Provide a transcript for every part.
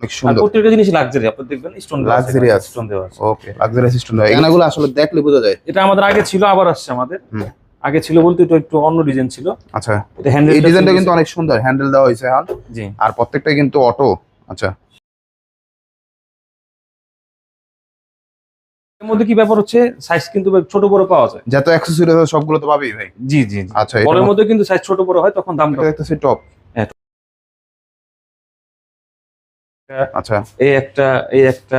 অনেক আর সুন্দর প্রত্যেকটা জিনিস লাক্সারি আপনি দেখবেন স্টোন Luxurious। স্টোন দেওয়া আছে। ওকে লাক্সারিয়াস স্টোন এগুলো আসলে দেখলে বোঝা যায়। এটা আমাদের আগে ছিল আবার আসছে আমাদের। আগে ছিল বলতে এটা একটু অন্য ডিজাইন ছিল। আচ্ছা। এটা হ্যান্ডেল এই ডিজাইনটা কিন্তু অনেক সুন্দর হ্যান্ডেল দেওয়া হয়েছে এখন। জি। আর প্রত্যেকটাই কিন্তু অটো আচ্ছা। এর মধ্যে কি ব্যাপার হচ্ছে? সাইজ কিন্তু ছোট বড় পাওয়া যায়। যত অ্যাক্সেসরিজ সবগুলো তো পাবেই ভাই। জি জি। আচ্ছা বড়ের মধ্যে কিন্তু সাইজ ছোট বড় হয় তখন দামটা এটা দেখতেছি টপ আচ্ছা। এই একটা এই একটা।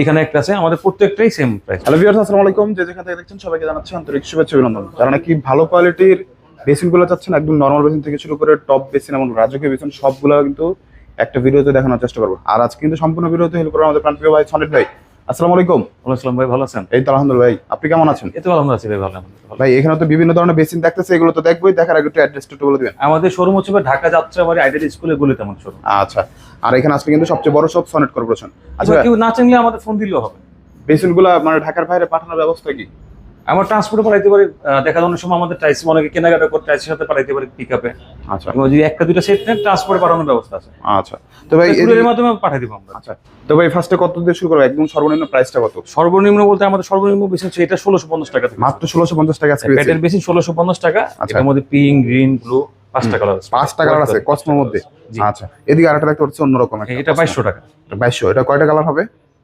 এখানে একটা আছে আমাদের প্রত্যেকটাই সেম প্রাইস হ্যালো ভিউয়ার্স আসসালামু আলাইকুম। যে যেখান থেকে দেখছেন সবাইকে জানাচ্ছি আন্তরিক শুভেচ্ছা অভিনন্দন। যারা নাকি ভালো কোয়ালিটির বেসিনগুলো চাচ্ছেন একদম নর্মাল বেসিন থেকে শুরু করে টপ বেসিন এবং রাজকীয় বেসিন সবগুলো কিন্তু একটা ভিডিওতে দেখানোর চেষ্টা করব। আর আজ কিন্তু সম্পূর্ণ ভিডিওতে হেল্প করব আমাদের প্রাণপ্রিয় ভাই সনিট ভাই। আসসালামু আলাইকুম। আসসালাম ভাই ভালো আছেন? এই তো আলহামদুলিল্লাহ ভাই আপনি কেমন আছেন? এই তো আলহামদুলিল্লাহ আছি ভাই ভালো ভাই এখানে তো বিভিন্ন ধরনের বেসিন দেখতেছে এগুলো তো দেখবই দেখার আগে একটু অ্যাড্রেসটা একটু বলে দিবেন। আমাদের শোরুম হচ্ছে ঢাকা যাত্রাবাড়ি আইডিয়াল স্কুলে গলি তেমন শোরুম আচ্ছা আর এখানে আসলে কিন্তু সবচেয়ে বড় সব সনেট কর্পোরেশন আচ্ছা আচ্ছা কেউ না চিনলে আমাদের ফোন দিলেও হবে বেসিনগুলো মানে ঢাকার বাইরে পাঠানোর ব্যবস্থা কি? আমার ট্রান্সপোর্টে পাঠাইতে পারি আহ, দেখানোর সময় আমাদের টাইস অনেকে কেনাকাটা করতে টাইসের সাথে পাঠাইতে পারি পিক আপে আচ্ছা যদি একটা দুটো সেট নেন ট্রান্সপোর্টে পাঠানোর ব্যবস্থা আছে। আচ্ছা। তো ভাই এর মাধ্যমে পাঠিয়ে দিব আমরা। আচ্ছা। তো ভাই ফার্স্টে কত দিয়ে শুরু করব? একদম সর্বনিম্ন প্রাইসটা কত? সর্বনিম্ন বলতে আমাদের সর্বনিম্ন বেশি হচ্ছে এটা ষোলোশো পঞ্চাশ টাকা মাত্র ষোলোশো পঞ্চাশ টাকা আছে প্যাটের বেশি ষোলোশো পঞ্চাশ টাকা। আচ্ছা। এটার মধ্যে পিঙ্ক গ্রিন ব্লু পাঁচটা কালার আছে। পাঁচটা কালার আছে কসমোর মধ্যে। আচ্ছা। এদিকে আরেকটা দেখতে পাচ্ছি অন্যরকম একটা এটা বাইশশো টাকা। বাইশশো। এটা কয়টা কালার হবে?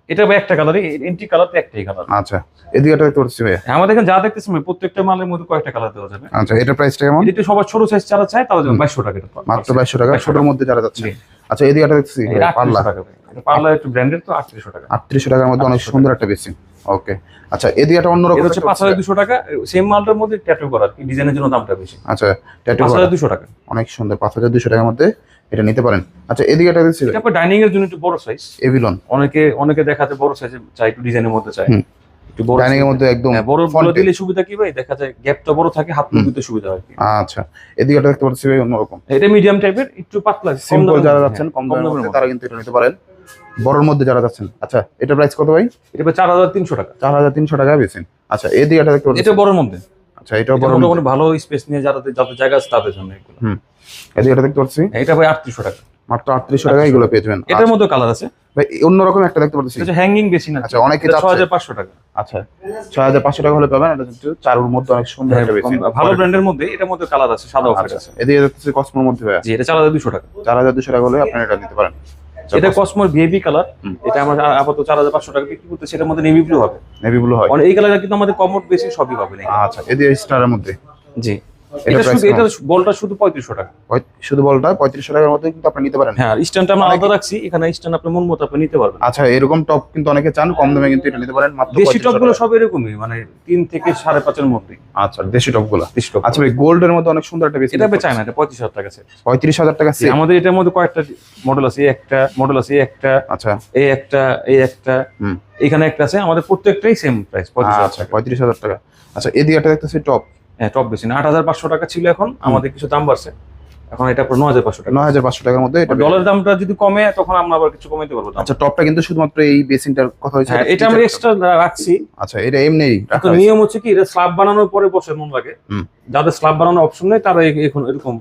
এটা ভাই একটা কালারই এন্ট্রি কালার তো একটাই কালার আচ্ছা এদিকে একটা দেখতে পাচ্ছি ভাই আমাদের এখানে যা দেখতেছি ভাই, প্রত্যেকটা মালের মধ্যে কয়েকটা কালার দেওয়া যাবে। আচ্ছা এটা প্রাইসটা কেমন? এটা সবার ছোট সাইজ যারা চায় তারা যেমন বাইশশো টাকা এটা। মাত্র বাইশশো টাকা 2200 ছোটোর মধ্যে যারা যাচ্ছে। আচ্ছা এদিকে এটা পাল্লা। 3800। এটা পার্লার একটু ব্র্যান্ডেড তো আটত্রিশশো টাকা। আটত্রিশশো টাকার মধ্যে অনেক সুন্দর একটা বেশি। ওকে। আচ্ছা এদিকে একটা অন্যরকম এটা হচ্ছে একটা পাঁচ হাজার দুশো টাকা সেম মালটার মধ্যে ট্যাটু করা কি ডিজাইনের জন্য দামটা বেশি। আচ্ছা ট্যাটু পাঁচ হাজার দুশো টাকা। অনেক সুন্দর পাঁচ হাজার দুশো টাকার মধ্যে এটা নিতে পারেন। আচ্ছা এদিকে একটা দেখছি। এটা ডাইনিং এর জন্য একটু বড় সাইজ এভিলন অনেকে অনেকে দেখাতে বড় সাইজে চাই একটু ডিজাইনের মধ্যে হুম। একটু বড় ডাইনিং এর মধ্যে একদম হ্যাঁ, বড় বড় দিলে সুবিধা কি ভাই? দেখা যায় গ্যাপটা বড় থাকে হাত। দিতে সুবিধা হয়। আচ্ছা এদিকে একটা দেখতে পাচ্ছি ভাই অন্যরকম। এটা মিডিয়াম টাইপের একটু পাতলা সিম্পল যারা যাচ্ছেন হ্যাঁ, কম দামের মধ্যে। তারা কিন্তু এটা নিতে পারেন। বড়র মধ্যে যারা যাচ্ছেন আচ্ছা এটা প্রাইস কত ভাই? এটা চার হাজার তিনশো টাকা। চার হাজার তিনশো টাকা বেছেন আচ্ছা এদিকে একটা দেখতে এটা বড়র মধ্যে। আচ্ছা এটাও এটা বড় মোটামুটি ভালো স্পেস নিয়ে যারা যাদের জায়গা আছে তাদের জন্য এগুলো। হুম। এদিকে একটা দেখতে পাচ্ছি? এটা ভাই আটত্রিশশো টাকা। মাত্র আটত্রিশশো টাকা এগুলো পেয়ে যাবেন। এটার মধ্যে কালার আছে। ভাই অন্যরকম একটা দেখতে পাচ্ছি। এটা হ্যাঙ্গিং বেশি না। আচ্ছা, অনেকে চাচ্ছে। হাজার পাঁচশো টাকা। আচ্ছা ছয় হাজার পাঁচশো টাকা হলে পাবেন। এটা কিন্তু চারুর মধ্যে অনেক সুন্দর একটা বেছেন হ্যাঁ, ভালো ব্র্যান্ডের মধ্যে এটার মধ্যে কালার আছে সাদা অফার আচ্ছা। আছে এদিকে দেখতেছি কসমোর মধ্যে। ভাই জি এটা চার হাজার দুশো টাকা। চার হাজার দুশো টাকা হলে আপনি এটা নিতে পারেন। এটা কসমোর ভিআইপি কালার। এটা আমরা আপাতত চার হাজার পাঁচশো টাকা বিক্রি করতে সেটার মধ্যে নেভি ব্লু হবে। নেভি ব্লু হয়। মানে এই কালারটা কিন্তু আমাদের কমোড বেশি সবই হবে না আচ্ছা এদিকে স্টারের মধ্যে। জি। এটা এটা শুধু এটা বলটা শুধু টাকা। শুধু বলটা পঁয়ত্রিশশো টাকার মধ্যে কিন্তু আপনি নিতে পারেন। হ্যাঁ স্ট্যান্ডটা আমরা আলাদা রাখছি এখানে স্ট্যান্ড আপনি মন মতো আপনি নিতে পারবেন। আচ্ছা এরকম টপ কিন্তু অনেকে চান কম দামে কিন্তু এটা নিতে পারেন মাত্র দেশি 3500 টপগুলো সব এরকমই মানে থেকে মধ্যে। আচ্ছা দেশি টপ আচ্ছা ভাই গোল্ডের মধ্যে অনেক সুন্দর একটা বেশি এটা চায় না এটা পঁয়ত্রিশ হাজার টাকা আমাদের এটার মধ্যে কয়েকটা মডেল আছে এই একটা মডেল আছে এই একটা আচ্ছা। এই একটা এই একটা। হুম। এখানে একটা আছে আমাদের প্রত্যেকটাই সেম প্রাইস পঁয়ত্রিশ হাজার আচ্ছা টাকা। পঁয়ত্রিশ হাজার টাকা। আচ্ছা এদিকে একটা দেখতেছি টপ হ্যাঁ টপ বেশি না। আট হাজার পাঁচশো টাকা ছিল এখন আমাদের কিছু দাম বাড়ছে। এখন এটা ন হাজার পাঁচশো টাকা। নয় হাজার পাঁচশো টাকার মধ্যে এটা ডলার দামটা যদি কমে তখন আমরা আবার কিছু কমাইতে পারব আচ্ছা টপটা কিন্তু শুধুমাত্র এই বেসিনটার কথা হয়েছে হ্যাঁ এটা আমরা এক্সট্রা রাখছি। আচ্ছা এটা এমনি তো নিয়ম হচ্ছে কি এটা স্ল্যাব বানানোর পরে বসে মন লাগে। যাদের স্ল্যাব বানানোর অপশন নেই তারা এখন এরকম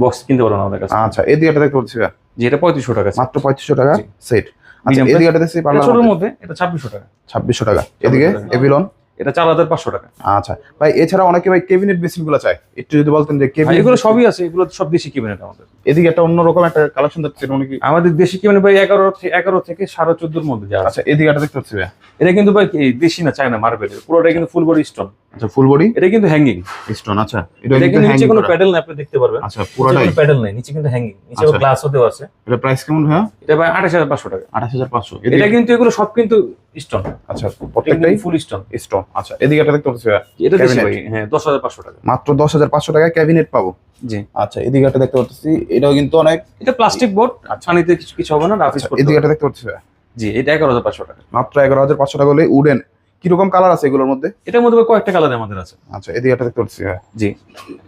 বক্স কিনতে পারবে না আমাদের কাছে। আচ্ছা এদিকে একটা দেখতে পাচ্ছি যে এটা পঁয়ত্রিশশো টাকা। মাত্র পঁয়ত্রিশশো টাকা সেট আচ্ছা এদিকে একটা দেখছি পার্লার মধ্যে এটা ছাব্বিশশো টাকা। ছাব্বিশশো টাকা। এদিকে। এভিলন এটা চার হাজার পাঁচশো টাকা। আচ্ছা ভাই এছাড়া অনেকে ভাই কেবিনেট বেসিনগুলো চাই একটু যদি বলতেন যে কেবিনেট এগুলো সবই আছে এগুলো সব দেশি কেবিনেট আমাদের। এদিকে একটা অন্যরকম একটা কালেকশন দেখছেন অনেকে আমাদের দেশি কেবিনেট ভাই এগারো এগারো থেকে সাড়ে চোদ্দোর মধ্যে যা আচ্ছা এদিকে একটা দেখতে পাচ্ছি ভাই। এটা কিন্তু ভাই দেশি না চায়না মার্বেলের। পুরোটা কিন্তু ফুল বডি স্টোন আচ্ছা ফুল বডি এটা কিন্তু হ্যাঙ্গিং স্টোন আচ্ছা এটা কিন্তু কিন্তু নিচে কোনো প্যাডেল না আপনি দেখতে পারবেন। আচ্ছা পুরোটাই? প্যাডেল নেই নিচে কিন্তু হ্যাঙ্গিং নিচে আচ্ছা। গ্লাসও দেওয়া আছে। এটা প্রাইস কেমন ভাইয়া? এটা ভাই আঠাশ হাজার পাঁচশো টাকা। আঠাশ হাজার পাঁচশো। এটা কিন্তু এগুলো সব কিন্তু স্টোন আচ্ছা প্রত্যেকটাই? ফুল স্টোন স্টোন আচ্ছা এদিকে একটা দেখতে পাচ্ছি এটা Cabinet। ভাই হ্যাঁ দশ হাজার পাঁচশো টাকা। মাত্র দশ হাজার পাঁচশো টাকায় ক্যাবিনেট পাবো। জি। আচ্ছা এদিকে একটা দেখতে পাচ্ছি এটাও কিন্তু অনেক এটা প্লাস্টিক বোর্ড পানিতে কিছু কিছু হবে না রাফিস আচ্ছা, এদিকে একটা দেখতে পাচ্ছি ভাইয়া। জি এটা এগারো হাজার পাঁচশো টাকা। মাত্র এগারো হাজার পাঁচশো টাকা হলে উডেন কীরকম কালার আছে এগুলোর মধ্যে? এটার মধ্যে কয়েকটা কালার আমাদের আছে। আচ্ছা এদিকে একটা দেখতে পাচ্ছি ভাইয়া জি।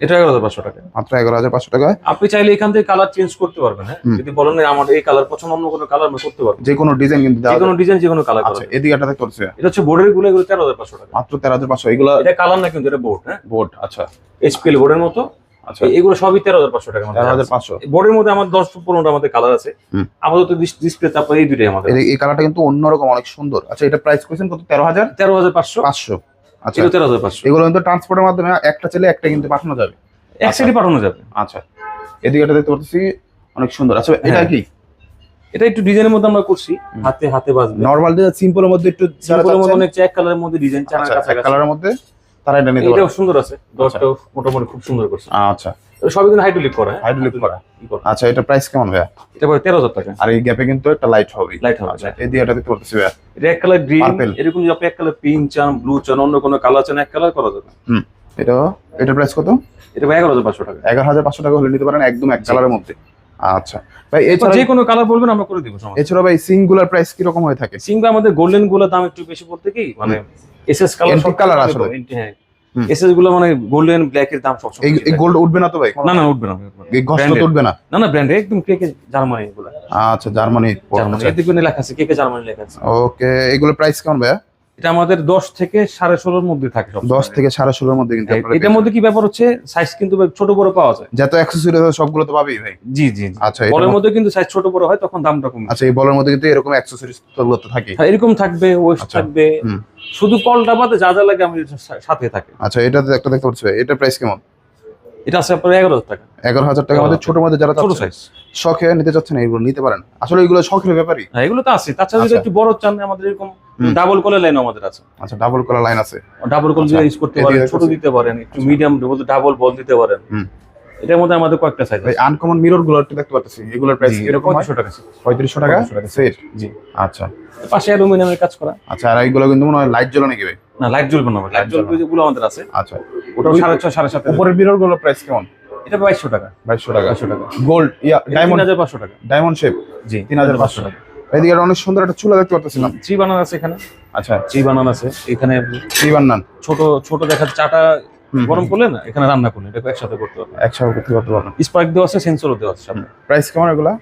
এটা এগারো হাজার পাঁচশো টাকা। মাত্র এগারো হাজার পাঁচশো টাকায়? আপনি চাইলে এখান থেকে কালার চেঞ্জ করতে পারবেন হ্যাঁ। যদি বলেন আমার এই কালার পছন্দ অন্য কোনো কালার আমি করতে পারব। যে কোনো ডিজাইন কিন্তু যে কোনো ডিজাইন যে কোনো কালার আচ্ছা এদিকে একটা দেখতে পাচ্ছি এটা হচ্ছে বোর্ডেরগুলো এগুলো তেরো হাজার পাঁচশো টাকা। মাত্র তেরো হাজার পাঁচশো এগুলো এটা কালার না কিন্তু এটা বোর্ড হ্যাঁ। বোর্ড আচ্ছা। এইচপিএল বোর্ডের মতো। এগুলো সবই তেরো হাজার পাঁচশো টাকা পাঁচশো। বোর্ডের মধ্যে আমাদের দশ পনেরোটা আমাদের কালার আছে। আপাতত ডিসপ্লে তারপর এই দুটোই আমাদের এই- কালারটা কিন্তু অন্যরকম অনেক সুন্দর। আচ্ছা এটা প্রাইস করেছেন কত? তেরো হাজার? তেরো হাজার পাঁচশো। পাঁচশো। আচ্ছা। তেরো হাজার পাঁচশো। এগুলো কিন্তু ট্রান্সপোর্টের মাধ্যমে একটা ছেলে একটা কিন্তু পাঠানো যাবে। এক সাইডে পাঠানো যাবে। আচ্ছা। এদিকে এটা দেখতে পাচ্ছি অনেক সুন্দর। আচ্ছা এটা হ্যাঁ। কি? এটা একটু ডিজাইনের মধ্যে আমরা করছি। হাতে হাতে বাজবে। নর্মাল সিম্পলের মধ্যে একটু সিম্পলের মধ্যে অনেক এক কালারের মধ্যে ডিজাইন আচ্ছা, কাছাকাছি কালারের মধ্যে? তারা এটা নিতে পারে এটাও সুন্দর আছে। দশটাও মোটামুটি খুব সুন্দর করছে। আচ্ছা। সবই কিন্তু হাইড্রোলিক করা হ্যাঁ? হাইড্রোলিক করা। আচ্ছা এটা প্রাইস কেমন ভাইয়া? এটা তেরো হাজার টাকা। আর এই গ্যাপে কিন্তু একটা লাইট হবে Light হবে, আচ্ছা এই দিয়ে এটা দেখতে পাচ্ছি ভাইয়া। এটা এক কালার গ্রিন এরকম যদি আপনি এক কালার পিঙ্ক চান ব্লু চান অন্য কোনো কালার চান এক কালার করা যাবে। হুম এটা এটার প্রাইস কত? এটা এগারো হাজার পাঁচশো টাকা। এগারো হাজার পাঁচশো টাকা হলে নিতে পারেন একদম এক কালারের মধ্যে। আচ্ছা ভাই এছাড়া যে কোনো কালার বলবেন আমরা করে দিব সমস্যা এছাড়া ভাই সিঙ্গুলার প্রাইস কীরকম হয়ে থাকে? সিঙ্গা আমাদের গোল্ডেনগুলোর দাম একটু বেশি পড়তে কি মানে এসএস কালার সব কালার আসলে। হ্যাঁ। এসএসগুলো মানে গোল্ডেন ব্ল্যাক এর দাম সবসময় এই এই গোল্ড উঠবে না তো ভাই? না না উঠবে না। এই ঘষ্ট তো উঠবে না? না না ব্র্যান্ড একদম কেকে জার্মানি এগুলো আচ্ছা জার্মানি জার্মানি এদিকে লেখা আছে কেকে জার্মানি লেখা আছে। ওকে এগুলো প্রাইস কেমন ভাইয়া? এটা আমাদের দশ থেকে সাড়ে ষোলোর মধ্যে থাকে সব দশ থেকে সাড়ে ষোলোর মধ্যে কিন্তু হ্যাঁ, এটার মধ্যে কি ব্যাপার হচ্ছে? সাইজ কিন্তু ছোট বড় পাওয়া যায়। যত অ্যাক্সেসরিজ আছে সবগুলো তো পাবেই ভাই। জি জি। আচ্ছা বলের মধ্যে কিন্তু সাইজ ছোট বড় হয় তখন দামটা কমে আচ্ছা এই বলের মধ্যে কিন্তু এরকম অ্যাক্সেসরিজ তো থাকে হ্যাঁ, এরকম থাকবে ওয়েস্ট আচ্ছা। থাকবে। শুধু কলটা বাদে যা যা লাগে আমি সাথে থাকে। আচ্ছা এটা একটা দেখতে পাচ্ছি এটা প্রাইস কেমন? এটা আছে আপনার এগারো হাজার টাকা। এগারো হাজার টাকা মধ্যে ছোট মধ্যে যারা ছোট সাইজ শখে নিতে চাচ্ছেন এগুলো নিতে পারেন। আসলে এগুলো শখের ব্যাপারই। হ্যাঁ এগুলো তো আছে। তাছাড়া যদি আচ্ছা। একটু বড় চান আমাদের এরকম। ডাবল কলের লাইন আমাদের আছে। আচ্ছা ডাবল কলার লাইন আছে। ডাবল কল ইউজ করতে পারেন ছোট দিতে পারেন একটু মিডিয়াম ডাবল বল দিতে পারেন। এটার মধ্যে আমাদের কয়েকটা সাইজ ভাই আনকমন মিররগুলো একটু দেখতে পাচ্ছি এগুলোর প্রাইস হয়? পঁয়ত্রিশশো টাকা set। পঁয়ত্রিশশো টাকা? 3500 টাকা সেট জি আচ্ছা। পাশে অ্যালুমিনিয়ামের কাজ করা। আচ্ছা আর এইগুলো কিন্তু মনে হয় লাইট জ্বলে নাকি ভাই? না লাইট জ্বলবে না লাইট জ্বলবে। যেগুলো আমাদের আছে। আচ্ছা। ওটা সাড়ে ছয় সাড়ে সাত উপরের মিররগুলো প্রাইস কেমন? এটা বাইশশো টাকা। বাইশশো টাকা। বাইশশো টাকা। গোল্ড ইয়া ডায়মন্ড হাজার পাঁচশো টাকা। ডায়মন্ড শেপ জি। তিন হাজার পাঁচশো টাকা। এদিকে অনেক সুন্দর একটা চুলা দেখতে পাচ্ছিলাম চি বানান আছে এখানে। আচ্ছা চি বানান আছে। এখানে চি বানান। ছোট ছোট দেখা চাটা গরম করলে না এখানে রান্না করলে এটা একসাথে করতে পারবে একসাথে করতে করতে পারবেন স্পার্ক দেওয়া আছে সেন্সরও দেওয়া আছে সামনে। প্রাইস কেমন এগুলা?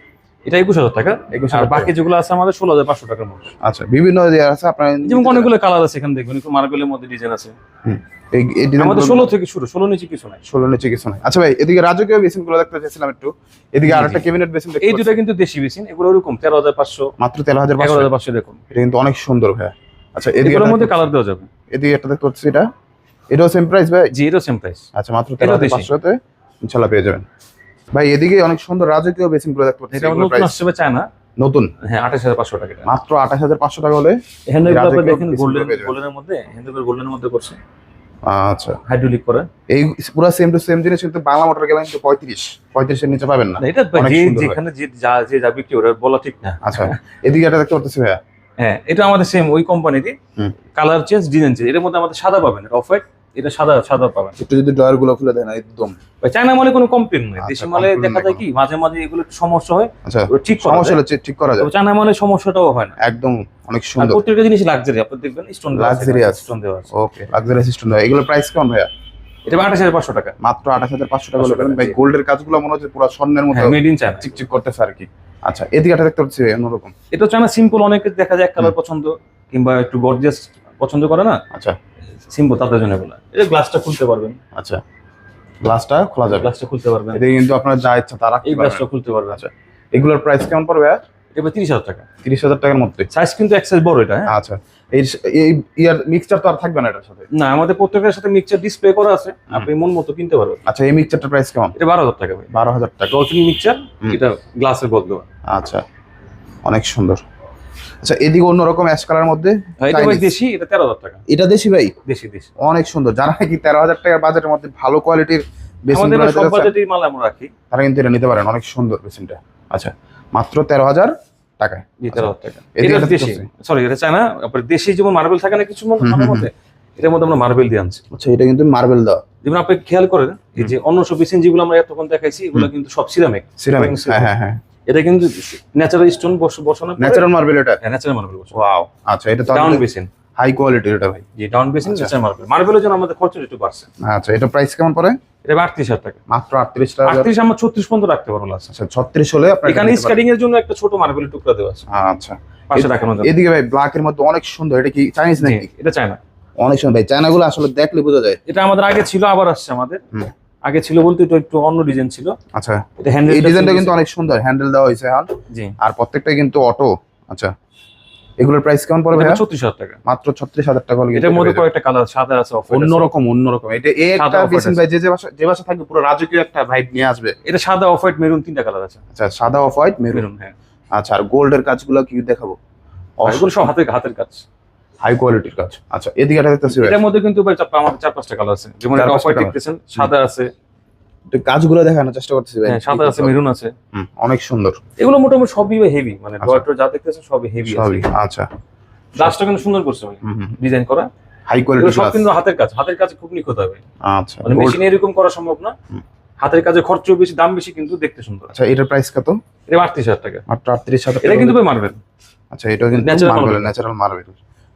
এটা একুশ হাজার টাকা। 21,000 আর বাকি যেগুলো আছে আমাদের ষোলো হাজার পাঁচশো টাকার মধ্যে। আচ্ছা বিভিন্ন আছে আপনার যেমন অনেকগুলো কালার আছে এখানে দেখবেন একটু মার্বেলের মধ্যে ডিজাইন আছে। আমাদের ষোলো থেকে শুরু ষোলো নিচে কিছু নাই। ষোলো নিচে কিছু নাই। আচ্ছা ভাই এদিকে রাজকীয় বেসিনগুলো দেখতে চাইছিলাম একটু। এদিকে জি, আরেকটা জি। ক্যাবিনেট বেসিন এই দুটো কিন্তু দেশি এগুলো ওরকম তেরো হাজার পাঁচশো মাত্র তেরো হাজার এগারো হাজার পাঁচশো দেখুন এটা কিন্তু অনেক সুন্দর ভাই আচ্ছা এদিকে মধ্যে কালার দেওয়া যাবে। এদিকে একটা দেখতে পাচ্ছি এটা। এটাও সেম প্রাইস ভাই? জি এটাও সেম প্রাইস আচ্ছা মাত্র তেরো এটাও হাজার পাঁচশোতে ইনশাল্লাহ পেয়ে যাবেন। ভাই এদিকে অনেক সুন্দর রাজকীয় বেসিনগুলো দেখতে পাচ্ছি এটা নতুন price আসছে চায়না? নতুন। হ্যাঁ আঠাশ হাজার পাঁচশো টাকা মাত্র আঠাশ হাজার পাঁচশো টাকা হলে হ্যান্ডেলগুলো আপনি দেখেন গোল্ডেন। গোল্ডেনের মধ্যে হ্যান্ডেল গোল্ডেনের মধ্যে করছে। আচ্ছা। হাইড্রোলিক করে। এই পুরো সেম টু সেম জিনিস কিন্তু বাংলা মোটর গেলে কিন্তু পঁয়ত্রিশ পঁয়ত্রিশের নিচে পাবেন না। না, এটা যেখানে যে যা যে যা বিক্রি ওরা বলা ঠিক না। আচ্ছা এদিকে একটা দেখতে পাচ্ছি ভাইয়া। হ্যাঁ এটা আমাদের সেম ওই কোম্পানিতে কালার চেঞ্জ ডিজাইন চেঞ্জ এর মধ্যে আমাদের সাদা পাবেন অফ হোয়াইট এটা সাদা সাদা পাবেন। একটু যদি ড্রয়ারগুলো খুলে দেন একদম। ভাই চায়না মালে কোনো কমপ্লেন নেই। আচ্ছা, দেশি মালে দেখা যায় কি মাঝে মাঝে এগুলো একটু সমস্যা হয় আচ্ছা ঠিক সমস্যা। হলে ঠিক করা যায়। চায়না মালে সমস্যাটাও হয় না। একদম অনেক সুন্দর। প্রত্যেকটা জিনিস লাক্সারি আপনি দেখবেন স্টোন Luxurious। স্টোন দেওয়া আছে। ওকে লাক্সারি সিস্টেম দেওয়া। এগুলোর প্রাইস কেমন ভাইয়া? এটা আঠাশ হাজার পাঁচশো টাকা। মাত্র আঠাশ হাজার পাঁচশো টাকা হলে 500 টাকা, পেলেন। ভাই গোল্ডের কাজগুলো মনে হচ্ছে পুরো স্বর্ণের মতো মেড ইন চায়না চিকচিক করতেছে আর কি। আচ্ছা এদিকে একটা দেখতে পাচ্ছি অন্যরকম। এটা চায়না সিম্পল অনেকে দেখা যায় এক কালার পছন্দ কিংবা একটু গর্জিয়াস পছন্দ করে না। আচ্ছা। সিম্পল তাদের জন্য বলা এটা গ্লাসটা খুলতে পারবেন। আচ্ছা। গ্লাসটা খোলা যাবে। গ্লাসটা খুলতে পারবেন। এদিকে কিন্তু আপনার যা ইচ্ছা তারা এই গ্লাসটা খুলতে পারবেন। আচ্ছা। এগুলোর প্রাইস কেমন পড়বে? এটা তিরিশ হাজার টাকা। তিরিশ হাজার টাকার মধ্যে? সাইজ কিন্তু এক size বড় এটা হ্যাঁ। আচ্ছা। এই এই ইয়ার মিক্সচার তো আর থাকবে না এটার সাথে? না আমাদের প্রত্যেকের সাথে মিক্সচার ডিসপ্লে করা আছে। আপনি মন মতো কিনতে পারবেন। আচ্ছা এই মিক্সচারটার প্রাইস কেমন? এটা বারো হাজার টাকা বারো হাজার টাকা। Dolphin mixture. এটা গ্লাসের বদলে। আচ্ছা। অনেক সুন্দর। আচ্ছা এদিকে অন্যরকম অ্যাশ কালার মধ্যে এটা ভাই দেশি এটা টাকা? এটা দেশি ভাই? দেশি দেশি। অনেক সুন্দর। যারা নাকি তেরো হাজার টাকার বাজেটের মধ্যে ভালো কোয়ালিটির বেসিন আমাদের সব বাজেটের মাল আমরা রাখি। তারা কিন্তু এটা নিতে পারেন। অনেক সুন্দর বেসিনটা। আচ্ছা মাত্র জি হাজার টাকা। এটা দেশি। সরি এটা চায়না? আপনার দেশি যেমন মার্বেল থাকে না কিছু মধ্যে এটার মধ্যে আমরা মার্বেল দিয়ে আনছি। আচ্ছা এটা কিন্তু মার্বেল যেমন আপনি খেয়াল করেন এই যে অন্য সব বেসিন যেগুলো আমরা এতক্ষণ দেখাইছি এগুলো কিন্তু সব সিরামিক সিরামিক হ্যাঁ হ্যাঁ হ্যাঁ। এটা কিন্তু ন্যাচারাল স্টোন বসানো ন্যাচারাল মার্বেল এটা? ন্যাচারাল মার্বেল বসানো। ওয়াও আচ্ছা এটা ডাউন বেসিন হাই কোয়ালিটির এটা ভাই। জি ডাউন বেসিন। ন্যাচারাল মার্বেল মার্বেলের জন্য আমাদের খরচ একটু বাড়ছে। আচ্ছা এটা প্রাইস কেমন পড়ে? এটা আটত্রিশ হাজার টাকা। মাত্র আটত্রিশ টাকা আটত্রিশ আমরা ছত্রিশ পর্যন্ত রাখতে পারব আচ্ছা ছত্রিশ হলে আপনার এখানে স্কেটিং এর জন্য একটা ছোট মার্বেলের টুকরা দেওয়া আছে। আচ্ছা। পাশে রাখানো যাবে এদিকে ভাই ব্ল্যাক এর মধ্যে অনেক সুন্দর। এটা কি চাইনিজ নাকি? এটা চায়না অনেক সুন্দর। ভাই চায়নাগুলো আসলে দেখলে বোঝা যায়। এটা আমাদের আগে ছিল আবার আসছে আমাদের। আগে ছিল বলতে এটা একটু অন্য ডিজাইন ছিল। আচ্ছা এটা হ্যান্ডেল এই ডিজাইনটা কিন্তু অনেক সুন্দর হ্যান্ডেল দেওয়া হয়েছে এখন জি। আর প্রত্যেকটা কিন্তু অটো আচ্ছা এগুলোর প্রাইস কেমন পড়বে? ছত্রিশ হাজার টাকা। মাত্র ছত্রিশ হাজার টাকা হলে এটার মধ্যে কয়েকটা কালার সাদা আছে আছে। অন্যরকম অন্যরকম। এটা এই একটা বেসিন ভাই যে যে বাসা যে বাসা থাকবে পুরো রাজকীয় একটা ভাইব নিয়ে আসবে। এটা সাদা অফ হোয়াইট মেরুন তিনটা কালার আছে। আচ্ছা সাদা অফ হোয়াইট মেরুন হ্যাঁ। আচ্ছা আর গোল্ডের কাজগুলো কি দেখাবো? এগুলো সব হাতের হাতের কাজ। হাই কোয়ালিটির কাজ। আচ্ছা এদিকে একটা দেখতেছি। এটার মধ্যে কিন্তু ভাই চার- আমাদের চার পাঁচটা কালার আছে। যেমন এটা অফ হোয়াইট দেখতেছেন সাদা আছে। একটু কাজগুলো দেখানোর চেষ্টা করতেছি ভাই। হ্যাঁ সাদা আছে মেরুন আছে। হুম, অনেক সুন্দর। এগুলো মোটামুটি সবই হেভি মানে আচ্ছা। ডয়ার যা দেখতেছেন সবই হেভি আছে। সবই আচ্ছা। গ্লাসটা কিন্তু সুন্দর করছে ভাই ডিজাইন করা। হাই কোয়ালিটি সব কিন্তু হাতের কাজ। হাতের কাজে খুব নিখুঁত হবে আচ্ছা। মানে মেশিনে এরকম করা সম্ভব না। হাতের কাজে খরচ বেশি দাম বেশি কিন্তু দেখতে সুন্দর। আচ্ছা এটার প্রাইস কত? এটা আটত্রিশ হাজার টাকা। মাত্র আটত্রিশ হাজার এটা কিন্তু ভাই মারবেন আচ্ছা এটা কিন্তু মার্বেল ন্যাচারাল মার্বেল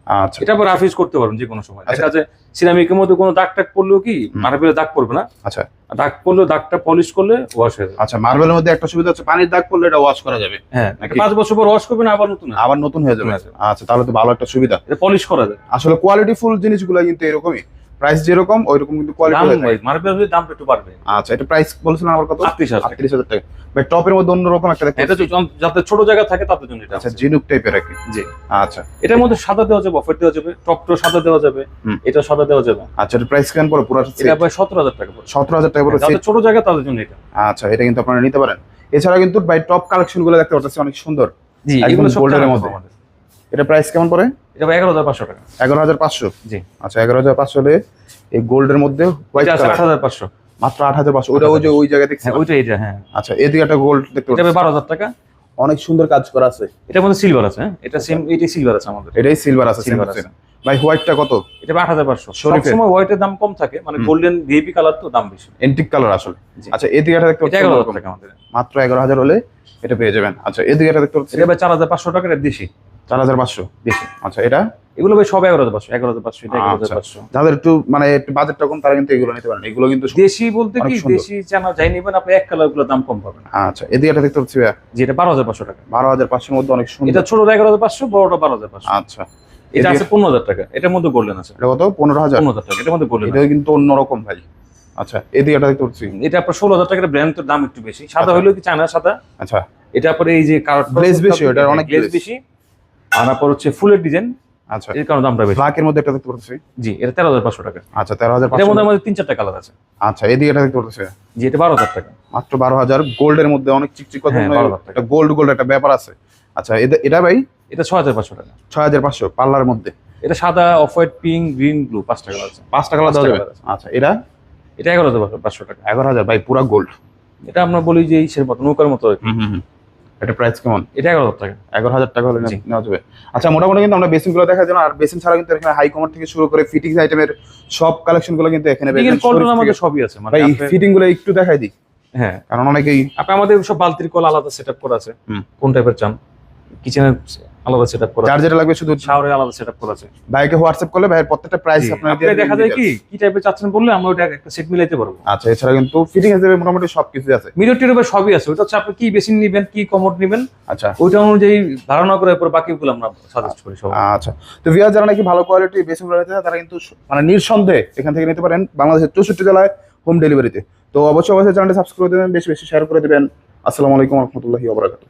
আচ্ছা। এটা আবার রাফ ইউজ করতে পারবেন যে কোনো সময়। আচ্ছা। দেখা যায় সিরামিকের মধ্যে কোনো দাগ টাগ পড়লেও কি। মার্বেলে দাগ পড়বে না? আচ্ছা। দাগ পড়লেও দাগটা পলিশ করলে ওয়াশ হয়ে যাবে। আচ্ছা মার্বেলের মধ্যে একটা সুবিধা হচ্ছে পানির দাগ পড়লে এটা ওয়াশ করা যাবে। হ্যাঁ? পাঁচ বছর পর ওয়াশ করবেন আবার নতুন আবার নতুন হয়ে যাবে। নতুন হয়ে যাবে। আচ্ছা তাহলে তো ভালো একটা সুবিধা। এটা পলিশ করা যায় আসলে কোয়ালিটি ফুল জিনিসগুলো কিন্তু এরকমই। প্রাইস যেরকম ওইরকম কিন্তু দাম কোয়ালিটি ভাই মার্বেল হলে দামটা একটু বাড়বে। আচ্ছা এটা প্রাইস বলছিলেন আবার কত আটত্রিশ হাজার টাকা। ভাই টপের মধ্যে অন্যরকম একটা দেখতে এটা যাতে ছোট জায়গা থাকে তাদের জন্য এটা আচ্ছা জিনুক টাইপের আর জি। আচ্ছা। এটার মধ্যে সাদা দেওয়া যাবে অফার দেওয়া যাবে টপটো সাদা দেওয়া যাবে এটা সাদা দেওয়া যাবে। আচ্ছা এটা প্রাইস কেমন পড়ে? পুরো এটা ভাই সতেরো হাজার টাকা পড়বে। সতেরো হাজার টাকা পড়ে ছোট জায়গা তাদের জন্য এটা। আচ্ছা এটা কিন্তু আপনারা নিতে পারেন। এছাড়া কিন্তু ভাই টপ কালেকশনগুলো দেখতে পাচ্ছি অনেক সুন্দর। জি এগুলো সব কালার মধ্যে। এটা প্রাইস কেমন পড়ে? এটা ভাই এগারো হাজার পাঁচশো টাকা। এগারো হাজার পাঁচশো? জি। আচ্ছা হলে এই গোল্ডের মধ্যে হোয়াইট কালার মাত্র আট হাজার পাঁচশো। ওটা ওই যে ওই দেখছি হ্যাঁ ওইটা এটা হ্যাঁ। আচ্ছা এদিকে একটা গোল্ড দেখতে পাচ্ছি। বারো হাজার টাকা। অনেক সুন্দর কাজ করা আছে। এটার মধ্যে সিলভার আছে হ্যাঁ? এটা সেম এটাই সিলভার আছে আমাদের। এটাই সিলভার আছে silver আছে। ভাই হোয়াইটটা কত? এটা আট হাজার পাঁচশো। শরীফের? সবসময় হোয়াইটের দাম কম থাকে মানে। গোল্ডেন ভিআইপি কালার তো দাম বেশি। এন্টিক কালার আসলে। আচ্ছা এদিকে একটা দেখতে পাচ্ছি আমাদের। মাত্র এগারো হাজার হলে এটা পেয়ে যাবেন। আচ্ছা এদিকে একটা দেখতে পাচ্ছি। এটা ভাই চার হাজার পাঁচশো টাকার দেশি। চার হাজার পাঁচশো। বেশি আচ্ছা এটা? এগুলো ভাই সব এগারো হাজার পাঁচশো এগারো হাজার পাঁচশো এটা এগারো হাজার আচ্ছা। পাঁচশো যাদের একটু মানে একটু বাজেটটা কম তারা কিন্তু এগুলো নিতে পারেন এগুলো কিন্তু দেশি বলতে কি। দেশি চানা যাই নিবেন আপনি এক কালারগুলো দাম কম পাবেন। আচ্ছা এদিকে একটা দেখতে পাচ্ছি ভাইয়া, যেটা বারো হাজার পাঁচশো টাকা। বারো হাজার পাঁচশোর মধ্যে অনেক সুন্দর। এটা ছোটটা এগারো হাজার পাঁচশো বড়টা বারো হাজার পাঁচশো। আচ্ছা। এটা আছে পনেরো হাজার টাকা। এটার মধ্যে গোল্ডেন আছে। এটা কত? পনেরো হাজার। পনেরো হাজার টাকা এটার মধ্যে গোল্ডেন এটা কিন্তু অন্যরকম ভাই। আচ্ছা এদিকে একটা দেখতে পাচ্ছি। এটা আপনার ষোলো হাজার টাকার ব্র্যান্ডের দাম একটু বেশি। সাদা আচ্ছা। হলেও কি চায়না সাদা? আচ্ছা। এটা পরে এই যে কার্ড বেশি, ওটার অনেক বেশি। আর হচ্ছে ফুলের ডিজাইন আচ্ছা। এর কারণে দামটা বেশি। ব্ল্যাকের মধ্যে একটা দেখতে পাচ্ছি জি এটা তেরো হাজার পাঁচশো টাকা। আচ্ছা তেরো হাজার পাঁচশো। মধ্যে আমাদের তিন চারটা কালার আছে। আচ্ছা এদিকে একটা দেখতে পাচ্ছি জি এটা বারো হাজার টাকা। মাত্র বারো হাজার গোল্ডের মধ্যে অনেক চিকচিক কথা 12,000 টাকা। একটা গোল্ড গোল্ড একটা ব্যাপার আছে। আচ্ছা এটা ভাই? এটা ছয় হাজার পাঁচশো টাকা। ছয় হাজার পাঁচশো পার্লার মধ্যে। এটা সাদা off white pink green blue পাঁচটা কালার আছে। পাঁচটা কালার দেওয়া যাবে। আচ্ছা এটা? এটা এগারো হাজার পাঁচশো টাকা। এগারো হাজার ভাই পুরা গোল্ড এটা আমরা বলি যে ইসের মতো নৌকার মতো। এটা প্রাইস কেমন? এটা এগারো হাজার টাকা। এগারো হাজার টাকা হলে। নেওয়া যাবে। আচ্ছা মোটামুটি কিন্তু আমরা বেসিনগুলো দেখা যায় আর বেসিন ছাড়া কিন্তু এখানে হাই কমার থেকে শুরু করে ফিটিংস আইটেমের সব কালেকশনগুলো কিন্তু এখানে আমাদের সবই আছে মানে ফিটিংগুলো ফিটিংগুলো একটু দেখাই দিই। হ্যাঁ। কারণ অনেকেই আপনি আমাদের সব বালতির কল আলাদা সেট আপ করা আছে। কোন টাইপের চান? কিচেনের আলাদা সেটআপ করা যার যেটা লাগবে শুধু শাওয়ারের আলাদা সেটআপ করা আছে। ভাইকে হোয়াটসঅ্যাপ করলে ভাইয়ের প্রত্যেকটা প্রাইস জি, আপনার দেখা যায় কি কি টাইপের চাচ্ছেন বললে আমরা ওটা একটা সেট মিলাইতে পারব। আচ্ছা এছাড়া কিন্তু ফিটিং হিসেবে মোটামুটি সবকিছু আছে। মিরর টির উপর সবই আছে। ওটা হচ্ছে আপনি কি বেসিন নেবেন কি কমোড নেবেন আচ্ছা। ওইটা অনুযায়ী ধারণা করে পর বাকিগুলো আমরা সাজেস্ট করি সব আচ্ছা। তো যারা নাকি ভালো কোয়ালিটি বেসিন নিতে তারা কিন্তু মানে নিঃসন্দেহে এখান থেকে নিতে পারেন বাংলাদেশের চৌষট্টি জেলায় হোম ডেলিভারিতে তো। অবশ্যই অবশ্যই চ্যানেলটি সাবস্ক্রাইব করে দেবেন বেশি বেশি শেয়ার করে দেবেন। আসসালামু আলাইকুম রহমতুল্লাহি ওবরাকাতুহ